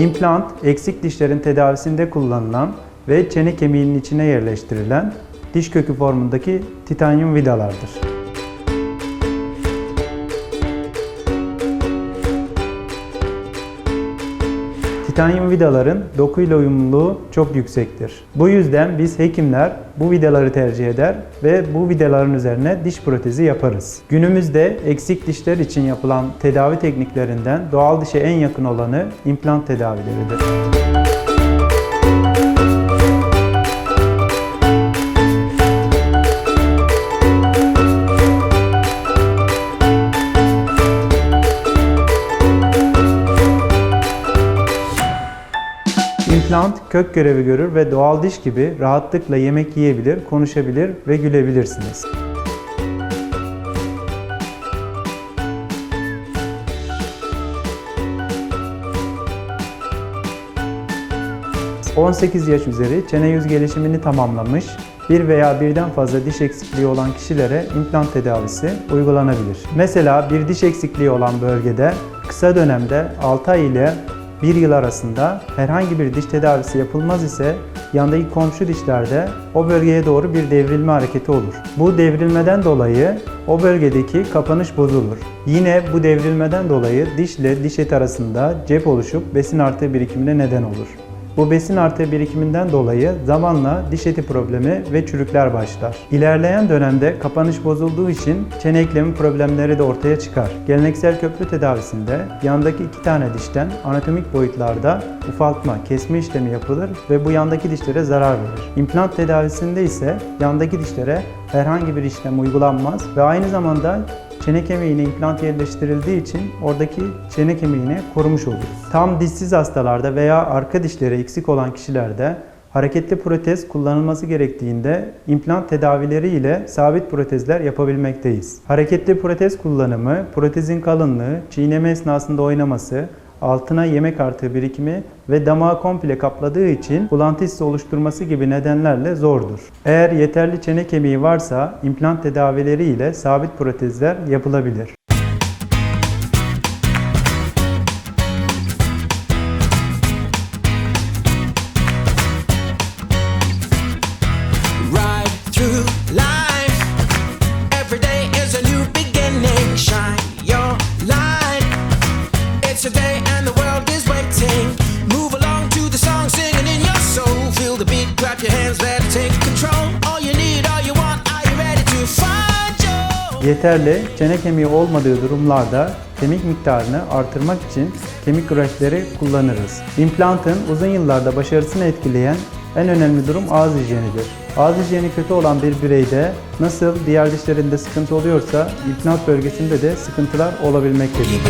İmplant, eksik dişlerin tedavisinde kullanılan ve çene kemiğinin içine yerleştirilen diş kökü formundaki titanyum vidalardır. Titanyum vidaların dokuyla uyumluluğu çok yüksektir. Bu yüzden biz hekimler bu vidaları tercih eder ve bu vidaların üzerine diş protezi yaparız. Günümüzde eksik dişler için yapılan tedavi tekniklerinden doğal dişe en yakın olanı implant tedavileridir. İmplant kök görevi görür ve doğal diş gibi rahatlıkla yemek yiyebilir, konuşabilir ve gülebilirsiniz. ...18 yaş üzeri çene yüz gelişimini tamamlamış, bir veya birden fazla diş eksikliği olan kişilere implant tedavisi uygulanabilir. Mesela bir diş eksikliği olan bölgede kısa dönemde 6 ay ile 1 yıl arasında herhangi bir diş tedavisi yapılmaz ise yandaki komşu dişlerde o bölgeye doğru bir devrilme hareketi olur. Bu devrilmeden dolayı o bölgedeki kapanış bozulur. Yine bu devrilmeden dolayı dişle diş eti arasında cep oluşup besin artığı birikimine neden olur. Bu besin artığı birikiminden dolayı zamanla diş eti problemi ve çürükler başlar. İlerleyen dönemde kapanış bozulduğu için çene eklemi problemleri de ortaya çıkar. Geleneksel köprü tedavisinde yandaki iki tane dişten anatomik boyutlarda ufaltma, kesme işlemi yapılır ve bu yandaki dişlere zarar verir. İmplant tedavisinde ise yandaki dişlere herhangi bir işlem uygulanmaz ve aynı zamanda çene kemiğine implant yerleştirildiği için oradaki çene kemiğini korumuş oluruz. Tam dişsiz hastalarda veya arka dişleri eksik olan kişilerde hareketli protez kullanılması gerektiğinde implant tedavileri ile sabit protezler yapabilmekteyiz. Hareketli protez kullanımı, protezin kalınlığı, çiğneme esnasında oynaması, altına yemek artığı birikimi ve damağı komple kapladığı için bulantı hissi oluşturması gibi nedenlerle zordur. Eğer yeterli çene kemiği varsa implant tedavileri ile sabit protezler yapılabilir. Yeterli çene kemiği olmadığı durumlarda kemik miktarını artırmak için kemik graftleri kullanırız. İmplantın uzun yıllarda başarısını etkileyen en önemli durum ağız hijyenidir. Ağız hijyeni kötü olan bir bireyde nasıl diğer dişlerinde sıkıntı oluyorsa implant bölgesinde de sıkıntılar olabilmektedir.